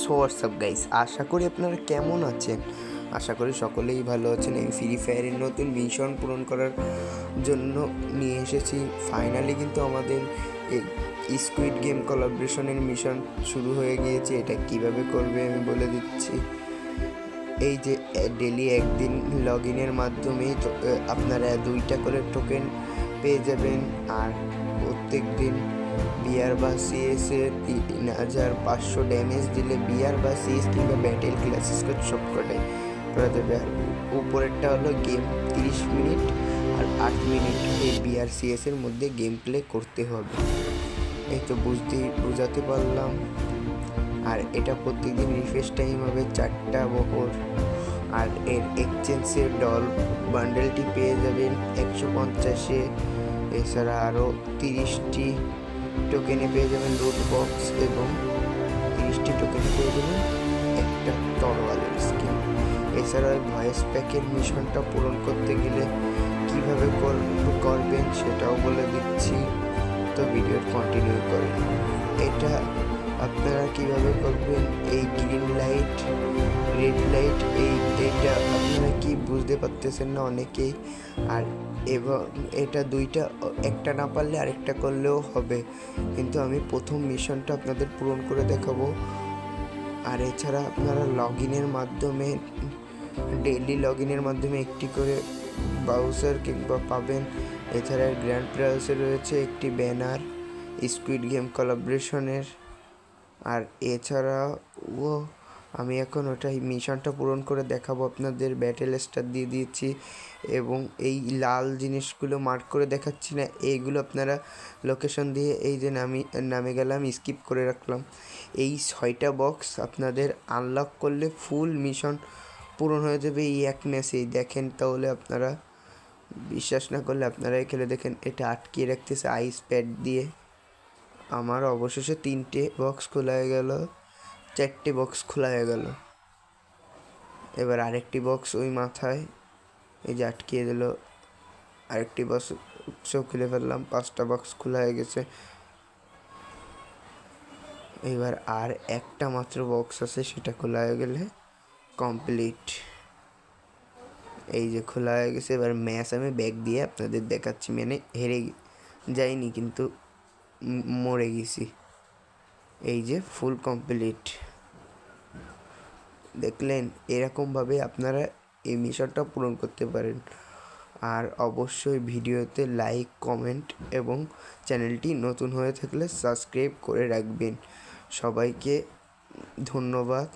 So WhatsApp guys আশা করি আপনারা কেমন আছেন? আশা করি সকলেই ভালো আছেন। এই ফ্রি ফায়ারের নতুন মিশন পূরণ করার জন্য নিয়ে এসেছি। ফাইনালি কিন্তু আমাদের এই স্কুইড গেম কোলাবরেশনের মিশন শুরু হয়ে গিয়েছে। এটা কীভাবে করবে আমি বলে দিচ্ছি। এই যে ডেলি একদিন লগ ইনের মাধ্যমেই আপনারা দুইটা করে টোকেন পেয়ে যাবেন। আর প্রত্যেক দিন বিয়ার বা সিএস তিন হাজার পাঁচশো ড্যামেজ দিলে বিয়ার বা সিএস কিংবা ব্যাটেল ক্লাসিস কোড সব কটাই করা। যাবে আর উপরেরটা হলো গেম তিরিশ মিনিট আর আট মিনিট এই বিআর সিএস এর মধ্যে গেম প্লে করতে হবে। এই তো বুঝতেই বোঝাতে পারলাম। আর এটা প্রত্যেকদিন রিফ্রেশ টাইম হবে চারটা বহর আর এর এক্সচেঞ্জের ডল বান্ডেলটি পেয়ে যাবেন একশো পঞ্চাশে এছাড়া আরও তিরিশটি টোকেনে পেয়ে যাবেন রুট বক্স এবং তিরিশটি টোকেনে পেয়ে যাবেন একটা তরোয়ালের স্কিন এছাড়া ভয়েস প্যাকের মিশনটা পূরণ করতে গেলে কীভাবে কর- করবেন সেটাও বলে দিচ্ছি। তো ভিডিও কন্টিনিউ করেন। এটা আপনারা কীভাবে করবেন? এই গ্রিন লাইট রেড লাইট এই এটা আপনারা কি বুঝতে পারতেছেন না অনেকেই। আর এবং এটা দুইটা, একটা না পারলে আরেকটা করলেও হবে। কিন্তু আমি প্রথম মিশনটা আপনাদের পূরণ করে দেখাবো। আর এছাড়া আপনারা লগ ইনের মাধ্যমে, ডেইলি লগ ইনের মাধ্যমে একটি করে ব্রাউজার কিংবা পাবেন। এছাড়া গ্র্যান্ড প্রাইসে রয়েছে একটি ব্যানার, স্কুইড গেম কোলাবরেশনের। আর এছাড়াও আমি এখন ওটাই মিশনটা পূরণ করে দেখাবো। আপনাদের ব্যাটেল স্টার দিয়ে দিয়েছি এবং এই লাল জিনিসগুলো মার্ক করে দেখাচ্ছি না। এইগুলো আপনারা লোকেশন দিয়ে এই যে নামি, নামে গেলাম স্কিপ করে রাখলাম। এই ছয়টা বক্স আপনাদের আনলক করলে ফুল মিশন পূরণ হয়ে যাবে এই এক ম্যাচেই দেখেন তাহলে আপনারা বিশ্বাস না করলে আপনারাই খেলে দেখেন, এটা আটকিয়ে রাখতেছে আইস প্যাড দিয়ে। আমার অবশেষে তিনটে বক্স খোলা হয়ে গেল। চারটে বক্স খোলা হয়ে গেল। এবার আরেকটি বক্স ওই মাথায়, এই যে আটকিয়ে দিল। আরেকটি বক্সও খুলে ফেললাম, পাঁচটা বক্স খোলা হয়ে গেছে। এবার আর একটা মাত্র বক্স আছে, সেটা খোলা হয়ে গেলে কমপ্লিট এই যে খোলা হয়ে গেছে, এবার ম্যাচ আমি ব্যাগ দিয়ে আপনাদের দেখাচ্ছি। মানে হেরে যাইনি, কিন্তু মরে গেছি। এই যে ফুল কমপ্লিট দেখলেন, এরকমভাবে আপনারা এই মিশনটা পূরণ করতে পারেন। আর অবশ্যই ভিডিওতে লাইক কমেন্ট এবং চ্যানেলটি নতুন হয়ে থাকলে সাবস্ক্রাইব করে রাখবেন। সবাইকে ধন্যবাদ।